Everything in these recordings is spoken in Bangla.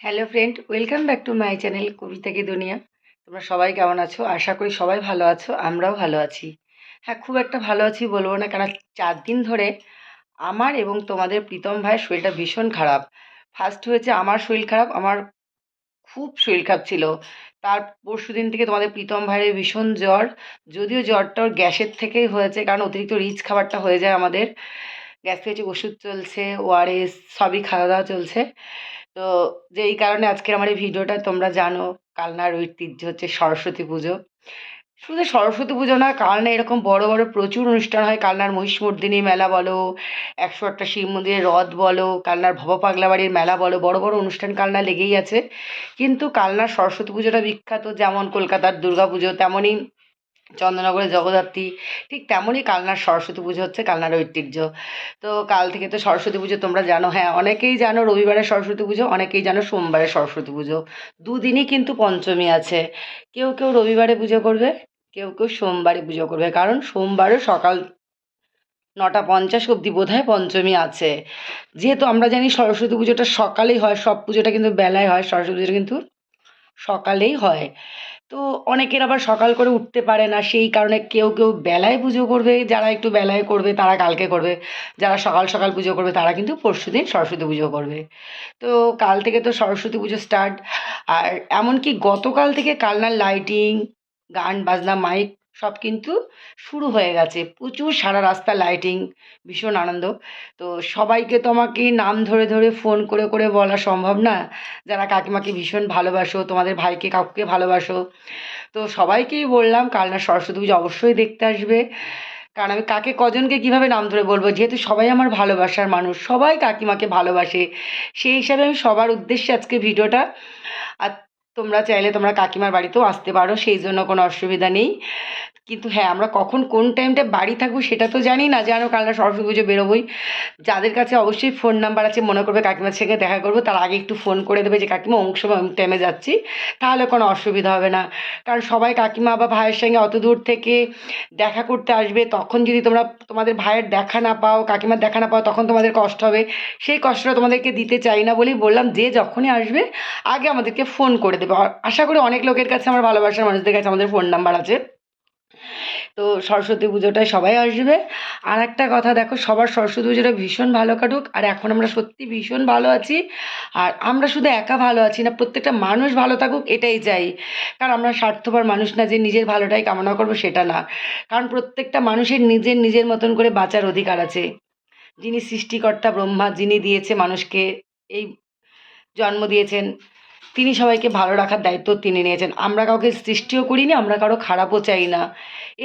Hello friend welcome back to my channel কবিতা কি দুনিয়া তোমরা সবাই কেমন আছো? আশা করি সবাই ভালো আছো, আমরাও ভালো আছি। হ্যাঁ খুব একটা ভালো আছি বলব না কারণ চার দিন ধরে আমার এবং তোমাদের প্রীতম ভাইয়ের শরীরটা ভীষণ খারাপ। ফার্স্ট হয়েছে আমার শরীর খারাপ, আমার খুব শরীর খারাপ ছিল। তার পরশু দিন থেকে তোমাদের প্রীতম ভাইয়ের ভীষণ জ্বর, যদিও জ্বরটা ওর গ্যাসের থেকেই হয়েছে, কারণ অতিরিক্ত রিচ খাবারটা হয়ে যায় আমাদের। গ্যাস থেকে ওষুধ চলছে ওআরএস সবই খাওয়া দাওয়া চলছে। তো যেই কারণে আজকের আমার এই ভিডিওটা তোমরা জানো কালনার ঐতিহ্য হচ্ছে সরস্বতী পুজো। শুধু সরস্বতী পুজো না কালনা এরকম বড় বড় প্রচুর অনুষ্ঠান হয়। কালনার মহিষমর্দিনী মেলা বলো, একশো আটটা শিব মন্দিরের রথ বলো কালনার ভব পাগলা বাড়ির মেলা বলো, বড় বড় অনুষ্ঠান কালনা লেগেই আছে। কিন্তু কালনার সরস্বতী পুজোটা বিখ্যাত, যেমন কলকাতার দুর্গা পুজো, তেমনই চন্দ্রনগরের জগদ্ধাত্রী, ঠিক তেমনই কালনার সরস্বতী পুজো হচ্ছে কালনার ঐতিহ্য। তো কাল থেকে তো সরস্বতী পুজো তোমরা জানো হ্যাঁ অনেকেই জানো রবিবারে সরস্বতী পুজো, অনেকেই জানো সোমবারে সরস্বতী পুজো। দুদিনই কিন্তু পঞ্চমী আছে। কেউ কেউ রবিবারে পুজো করবে, কেউ কেউ সোমবারে পুজো করবে, কারণ সোমবারে সকাল নটা পঞ্চাশ অবধি বোধ হয় পঞ্চমী আছে। যেহেতু আমরা জানি সরস্বতী পুজোটা সকালেই হয়, সব পুজোটা কিন্তু বেলায় হয়, সরস্বতী পুজোটা কিন্তু সকালেই হয়। তো অনেকের আবার সকাল করে উঠতে পারে না, সেই কারণে কেউ কেউ বেলায় পুজো করবে, যারা একটু বেলায় করবে তারা কালকে করবে, যারা সকাল সকাল পুজো করবে তারা কিন্তু পরশু দিন সরস্বতী পুজো করবে। তো কাল থেকে তো সরস্বতী পুজো স্টার্ট আর এমনকি গতকাল থেকে কালনার লাইটিং গান, বাজনা মাইক সব কিন্তু শুরু হয়ে গেছে। প্রচুর সারা রাস্তা লাইটিং ভীষণ আনন্দ। তো সবাইকে তো আমাকে নাম ধরে ধরে ফোন করে করে বলা সম্ভব না। যারা কাকিমাকে ভীষণ ভালোবাসো, তোমাদের ভাইকে, কাকুকে ভালোবাসো। তো সবাইকেই বললাম, কাল না সরস্বতী পুজো অবশ্যই দেখতে আসবে। কারণ আমি কাকে, কজনকে কীভাবে নাম ধরে বলব? যেহেতু সবাই আমার ভালোবাসার মানুষ, সবাই কাকিমাকে ভালোবাসে। সেই হিসাবে আমি সবার উদ্দেশ্যে আজকে ভিডিওটা, আর তোমরা চাইলে তোমরা কাকিমার বাড়িতেও আসতে পারো সেই জন্য কোনো অসুবিধা নেই। কিন্তু হ্যাঁ আমরা কখন কোন টাইমটা বাড়ি থাকব সেটা তো জানি না। জানো কালনা সরস্বতী পুজো বেরোবোই। যাদের কাছে অবশ্যই ফোন নাম্বার আছে, মনে করবে কাকিমার সঙ্গে দেখা করব। তার আগে একটু ফোন করে দেবে যে, কাকিমা, অমুক সময় অমুক টাইমে যাচ্ছি। তাহলে কোনো অসুবিধা হবে না। কারণ সবাই কাকিমা বা ভাইয়ের সঙ্গে অত দূর থেকে দেখা করতে আসবে। তখন যদি তোমরা তোমাদের ভাইয়ের দেখা না পাও, কাকিমার দেখা না পাও, তখন তোমাদের কষ্ট হবে। সেই কষ্টটা তোমাদেরকে দিতে চাই না বলেই বললাম, যে যখনই আসবে, আগে আমাদেরকে ফোন করে দেবে। আশা করি অনেক লোকের কাছে, আমার ভালোবাসার মানুষদের কাছে আমাদের ফোন নাম্বার আছে। তো সরস্বতী পুজোটায় সবাই আসবে। আর একটা কথা, দেখো, সবার সরস্বতী পুজোটা ভীষণ ভালো কাটুক, আর এখন আমরা সত্যি ভীষণ ভালো আছি। আর আমরা শুধু একা ভালো আছি না, প্রত্যেকটা মানুষ ভালো থাকুক, এটাই চাই। কারণ আমরা স্বার্থপর মানুষ না, যে নিজের ভালোটাই কামনা করব সেটা না। কারণ প্রত্যেকটা মানুষের নিজের নিজের মতন করে বাঁচার অধিকার আছে। যিনি সৃষ্টিকর্তা ব্রহ্মা, যিনি দিয়েছে মানুষকে, এই জন্ম দিয়েছেন তিনি সবাইকে ভালো রাখার দায়িত্ব তিনি নিয়েছেন। আমরা কাউকে সৃষ্টিও করিনি, আমরা কারও খারাপও চাই না।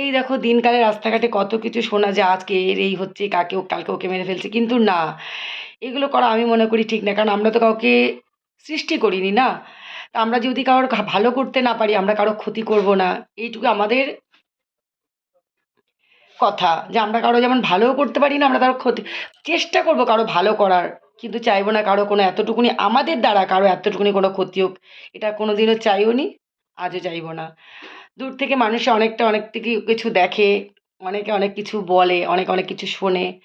এই দেখো দিনকালে রাস্তাঘাটে কত কিছু শোনা যায়, আজকে এর, এই হচ্ছে, কাকে কালকে ওকে মেরে ফেলছে, কিন্তু না। এগুলো করা আমি মনে করি ঠিক না, কারণ আমরা তো কাউকে সৃষ্টি করিনি না। তা আমরা যদি কারোর ভালো করতে না পারি, আমরা কারও ক্ষতি করব না। এইটুকু আমাদের কথা, যে আমরা কারও যেমন ভালোও করতে পারি না, আমরা কারও ক্ষতি, চেষ্টা করব কারও ভালো করার। কিন্তু চাইব না কারও কোনো এতটুকুনি, আমাদের দ্বারা কারও এতটুকুনি কোনো ক্ষতি হোক। এটা কোনো দিনও চাইও নি আজও চাইব না। দূর থেকে মানুষে অনেকটা অনেক থেকে কিছু দেখে, অনেকে অনেক কিছু বলে, অনেকে অনেক কিছু শোনে।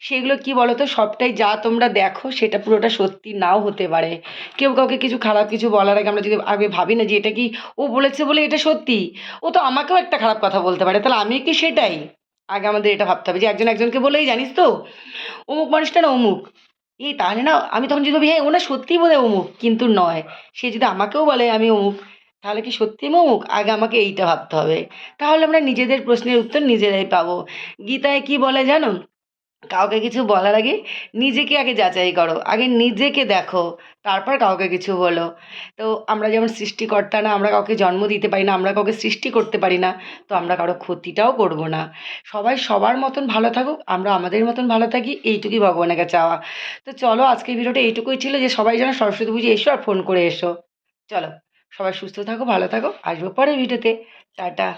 সেগুলো কি বলো তো সবটাই যা তোমরা দেখো সেটা পুরোটা সত্যি নাও হতে পারে। কেউ কাউকে কিছু খারাপ কিছু বলার আগে আমরা যদি আগে ভাবি না যে এটা কি ও বলেছে বলে এটা সত্যি, ও তো আমাকেও একটা খারাপ কথা বলতে পারে। তাহলে আমি কি সেটাই? আগে আমাদের এটা ভাবতে হবে যে একজন একজনকে বলেই জানিস তো? অমুক মানুষটা না অমুক। এই তা না আমি তখন যদি হ্যাঁ ওনা সত্যিই বোধ অমুক, কিন্তু নয়। সে যদি আমাকেও বলে আমি অমুক, তাহলে কি সত্যি অমুক? আগে আমাকে এইটা ভাবতে হবে। তাহলে আমরা নিজেদের প্রশ্নের উত্তর নিজেরাই পাবো। গীতায় কি বলে জানো? কাউকে কিছু বলার আগে নিজেকে আগে যাচাই করো। আগে নিজেকে দেখো, তারপর কাউকে কিছু বলো। তো আমরা যেমন সৃষ্টিকর্তা না, আমরা কাউকে জন্ম দিতে পারি না, আমরা কাউকে সৃষ্টি করতে পারি না, তো আমরা কারও ক্ষতিটাও করব না। সবাই সবার মতন ভালো থাকুক, আমরা আমাদের মতন ভালো থাকি, এইটুকুই ভগবানের কাছে চাওয়া। তো চলো, আজকের ভিডিওটা এইটুকুই ছিল যে সবাই যেন সরস্বতী পুজো এসো আর ফোন করে এসো। চলো, সবাই সুস্থ থাকো, ভালো থাকো, আসব পরের ভিডিওতে। টাটা।